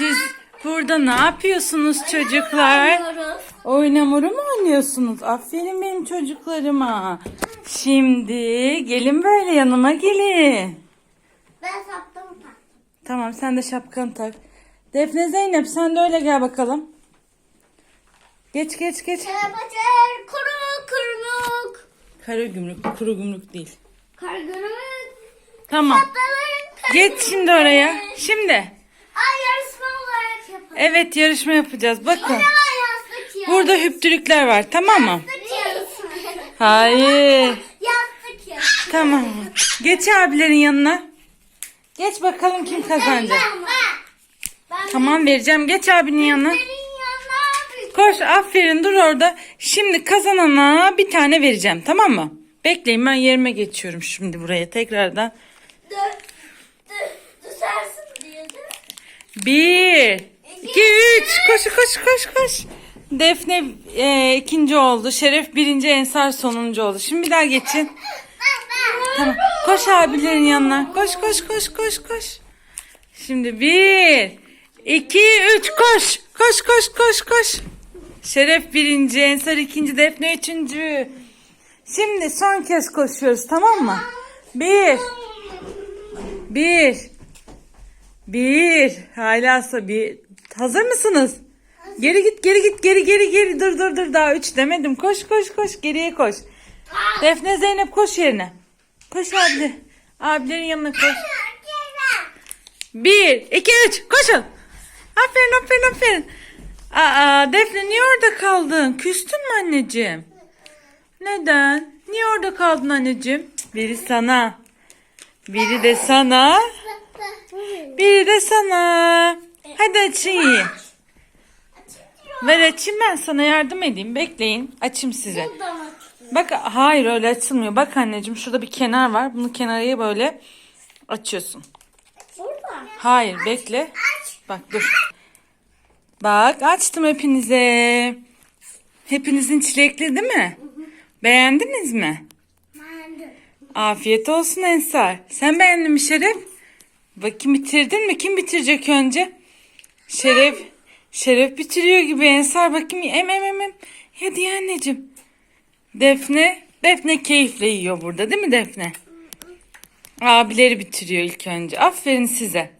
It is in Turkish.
Siz burada ne yapıyorsunuz çocuklar? Hamuru mu oynuyorsunuz? Aferin benim çocuklarıma. Şimdi gelin böyle yanıma gelin. Ben sattım tak. Tamam sen de şapkanı tak. Defne Zeynep sen de öyle gel bakalım. Geç geç geç. Karabaçır kuru kuruluk. Kara gümrük, kuru gümrük değil. Kargınımız. Tamam. Geç şimdi oraya. Şimdi. Evet yarışma yapacağız. Bakın. Burada hüptürükler var tamam mı? Hayır. Tamam. Geç abilerin yanına. Geç bakalım kim kazanacak. Tamam vereceğim. Geç abinin yanına. Koş aferin dur orada. Şimdi kazanana bir tane vereceğim tamam mı? Bekleyin ben yerime geçiyorum şimdi buraya tekrardan. düşersin diye. Bir, iki, üç. Koş koş koş koş. Defne e, ikinci oldu. Şeref birinci, Ensar sonuncu oldu. Şimdi bir daha geçin. Tamam. Koş abilerin yanına. Koş koş koş koş koş. Şimdi bir, iki, üç. Koş. Koş koş koş koş. Şeref birinci, Ensar ikinci, Defne üçüncü. Şimdi son kez koşuyoruz tamam mı? Bir, bir, bir. Halasa bir. Hazır mısınız? Geri git, geri git, geri geri geri. Dur dur dur daha üç demedim. Koş koş koş geriye koş. Defne Zeynep koş yerine. Koş abi. Abilerin yanına koş. Bir, iki, üç. Koşun. Aferin, aferin, aferin. Aa, Defne niye orada kaldın? Küstün mü anneciğim? Neden? Niye orada kaldın anneciğim? Biri sana. Biri de sana. Biri de sana. Hadi açın yiyin. Ver açayım ben sana yardım edeyim. Bekleyin. Açayım size. Bak hayır öyle açılmıyor. Bak anneciğim şurada bir kenar var. Bunu kenarıya böyle açıyorsun. Burada. Hayır bekle. Bak dur. Bak açtım hepinize. Hepinizin çilekli değil mi? Beğendiniz mi? Afiyet olsun Ensar. Sen beğendin mi Şeref? Bakayım bitirdin mi? Kim bitirecek önce? Şeref. Şeref bitiriyor gibi Ensar. Bakayım em em em em. Hadi anneciğim. Defne. Defne keyifle yiyor burada değil mi Defne? Abileri bitiriyor ilk önce. Aferin size.